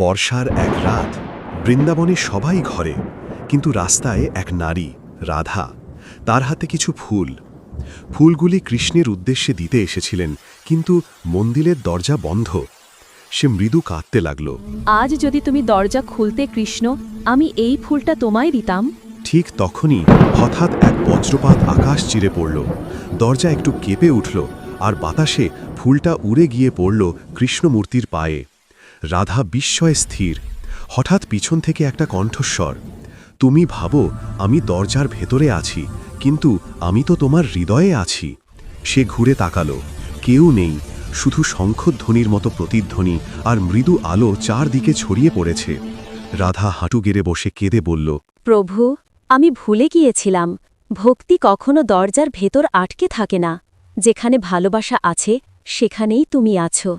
বর্ষার এক রাত বৃন্দাবনে সবাই ঘরে কিন্তু রাস্তায় এক নারী রাধা তার হাতে কিছু ফুল। ফুলগুলি কৃষ্ণের উদ্দেশ্যে দিতে এসেছিলেন কিন্তু মন্দিরের দরজা বন্ধ। সে মৃদু কাঁদতে লাগল। আজ যদি তুমি দরজা খুলতে কৃষ্ণ আমি এই ফুলটা তোমায় দিতাম। ঠিক তখনই হঠাৎ এক বজ্রপাত আকাশ চিরে পড়ল। দরজা একটু কেঁপে উঠল আর বাতাসে ফুলটা উড়ে গিয়ে পড়ল কৃষ্ণমূর্তির পায়ে। রাধা বিস্ময়ে স্থির। হঠাৎ পিছন থেকে একটা কণ্ঠস্বর, তুমি ভাবো, আমি দরজার ভেতরে আছি, কিন্তু আমি তো তোমার হৃদয়ে আছি। সে ঘুরে তাকালো, কেউ নেই, শুধু শঙ্খধ্বনির মতো প্রতিধ্বনি আর মৃদু আলো চারদিকে ছড়িয়ে পড়েছে। রাধা হাঁটু গেড়ে বসে কেঁদে বলল, প্রভু, আমি ভুলে গিয়েছিলাম। ভক্তি কখনো দরজার ভেতর আটকে থাকে না। যেখানে ভালোবাসা আছে, সেখানেই তুমি আছো।